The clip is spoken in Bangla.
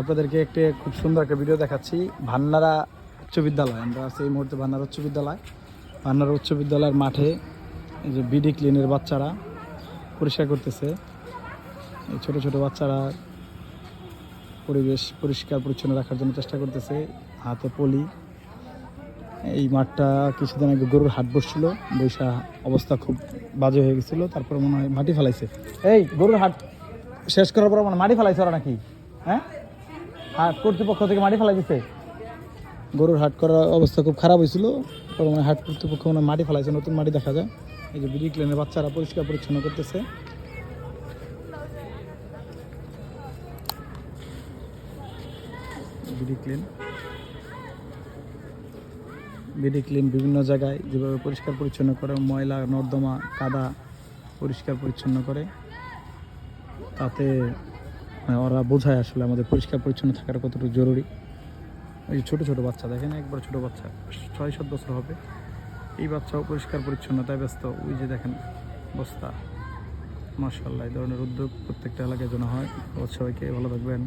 আপনাদেরকে একটি খুব সুন্দর একটা ভিডিও দেখাচ্ছি। ভান্নারা উচ্চ বিদ্যালয়, আমরা আছি এই মুহূর্তে ভান্নারা উচ্চ বিদ্যালয়। ভান্নারা উচ্চ বিদ্যালয়ের মাঠে এই যে বিডি ক্লিনের বাচ্চারা পরিষ্কার করতেছে। এই ছোটো ছোটো বাচ্চারা পরিবেশ পরিষ্কার পরিচ্ছন্ন রাখার জন্য চেষ্টা করতেছে। হাতে পলি। এই মাঠটা কিছুদিন আগে গরুর হাট বসছিল, বৈশা অবস্থা খুব বাজে হয়ে গেছিল, তারপরে মনে হয় মাটি ফেলাইছে। এই গরুর হাট শেষ করার পর মানে মাটি ফেলাইছে ওরা নাকি? হ্যাঁ? হাট কর্তৃপক্ষ থেকে মাটি ফেলাই দিছে। গরুর হাট করার অবস্থা খুব খারাপ হয়েছিল। মানে হাট কর্তৃপক্ষ মানে মাটি ফেলাইছে, নতুন মাটি দেখা যায়। এই যে বিডি ক্লেনের বাচ্চারা পরিষ্কার পরিচ্ছন্ন করতেছে। বিডি ক্লিন বিভিন্ন জায়গায় যেভাবে পরিষ্কার পরিচ্ছন্ন করে, ময়লা, নর্দমা, কাদা পরিষ্কার পরিচ্ছন্ন করে, তাতে ওরা বোঝায় আসলে আমাদের পরিষ্কার পরিচ্ছন্ন থাকার কতটুকু জরুরি। ওই যে ছোটো ছোটো বাচ্চা, দেখেন একবার ছোটো বাচ্চা, ছয় সাত বছর হবে। এই বাচ্চাও পরিষ্কার পরিচ্ছন্নতায় ব্যস্ত। ওই যে দেখেন বস্তা। মার্শাল্লাহ এই ধরনের উদ্যোগ প্রত্যেকটা এলাকায় যেন হয়। সবাইকে ভালো থাকবেন।